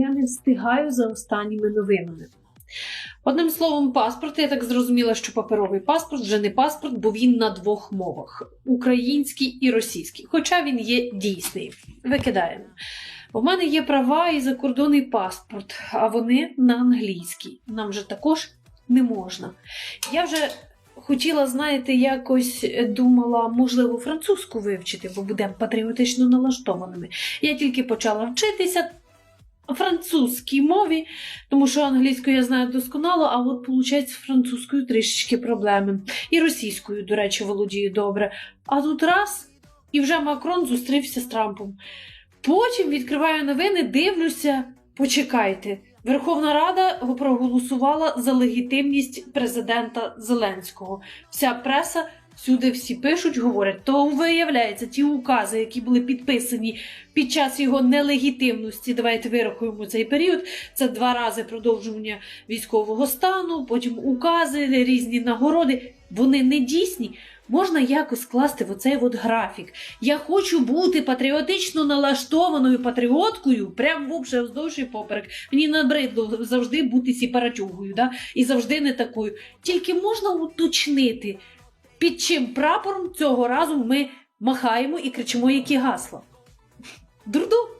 Я не встигаю за останніми новинами. Одним словом, паспорт, я так зрозуміла, що паперовий паспорт вже не паспорт, бо він на двох мовах: український і російський. Хоча він є дійсний. Викидаємо. У мене є права і закордонний паспорт, а вони на англійській. Нам же також не можна. Я вже хотіла, знаєте, якось думала, можливо, французьку вивчити, бо будемо патріотично налаштованими. Я тільки почала вчитися французькій мові, тому що англійською я знаю досконало, а от, виходить, французькою трішечки проблеми. І російською, до речі, володію добре. А тут раз, і вже Макрон зустрівся з Трампом. Потім відкриваю новини, дивлюся, почекайте. Верховна Рада проголосувала за легітимність президента Зеленського. Вся преса всюди всі пишуть, говорять, то виявляється, ті укази, які були підписані під час його нелегітимності. Давайте вирахуємо цей період. Це два рази продовжування військового стану, потім укази, різні нагороди. Вони не дійсні. Можна якось скласти в оцей от графік. Я хочу бути патріотично налаштованою патріоткою, прям вовше вздовж і поперек. Мені набридло завжди бути сіпаратюгою, да? і завжди не такою. Тільки можна уточнити, під чим прапором цього разу ми махаємо і кричимо, які гасла. Дурду.